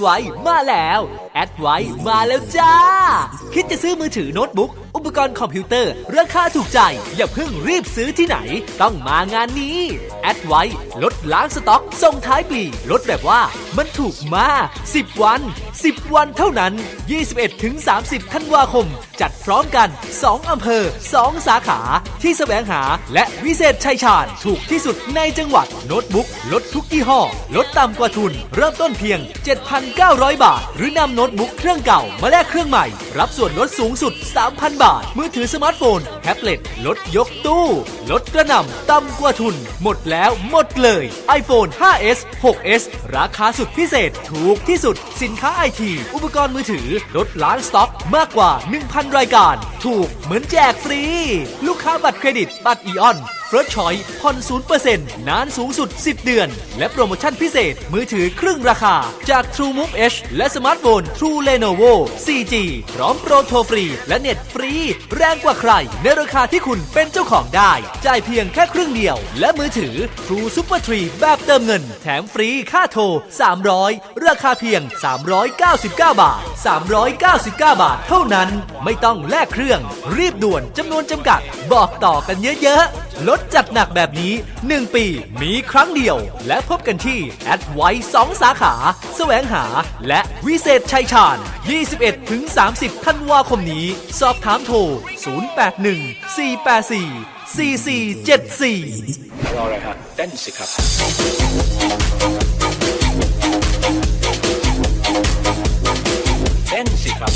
ไว้มาแล้ว ดไว้มาแล้วจ้า คิดจะซื้อมือถือโน้ตบุ๊ก อุปกรณ์คอมพิวเตอร์ ราคาถูกใจ อย่าเพิ่งรีบซื้อที่ไหน ต้องมางานนี้แอดไว้ลดล้างสต็อก ส่งท้ายปีลดแบบว่ามันถูกมาก 10 วัน 10 วันเท่านั้น 21ถึง30 ธันวาคม จัดพร้อมกัน 2 อำเภอ 2 สาขา ที่แสวงหาและวิเศษชัยชาญถูกที่สุดในจังหวัดโน้ตบุ๊กลดทุกยี่ห้อ ลดต่ำกว่าทุน เริ่มต้นเพียง 7,900 บาท หรือนำโน้ตบุ๊กเครื่องเก่ามาแลกเครื่องใหม่ รับส่วนลดสูงสุด 3,000 บาท มือถือสมาร์ทโฟน แท็บเล็ตลดยกตู้ ลดกระหน่ำต่ำกว่าทุน หมดแล้วหมดเลย iPhone 5s 6s ราคาสุดพิเศษถูกที่สุด สินค้าไอที อุปกรณ์มือถือ ลดล้านสต็อกมากกว่า 1,000 รายการ ถูกเหมือนแจกฟรี ลูกค้าบัตรเครดิต บัตรอีออน เฟิร์สชอยผ่อน0%นานสูงสุด 10 เดือน และโปรโมชั่นพิเศษ มือถือครึ่งราคา จาก True Move H และสมาร์ทโฟน True Lenovo 4G พร้อมโปรโทรฟรี และเน็ตฟรี แรงกว่าใคร ในราคาที่คุณเป็นเจ้าของได้ จ่ายเพียงแค่ครึ่งเดียว และมือถือ True Super 3แบบเติมเงิน แถมฟรีค่าโทร 300 ราคาเพียง 399 บาท 399 บาท เท่านั้นไม่ต้องแลกเครื่อง รีบด่วนจำนวนจำกัด บอกต่อกันเยอะๆ ลดจัดหนักแบบนี้ 1 ปีมีครั้งเดียว และพบกันที่แอดไว้2สาขาแสวงหา และวิเศษชัยชาญ 21-30 ธันวาคมนี้ สอบถามโทร 081-484-4474 รออะไรฮะเต้นสิครับเต้นสิครับ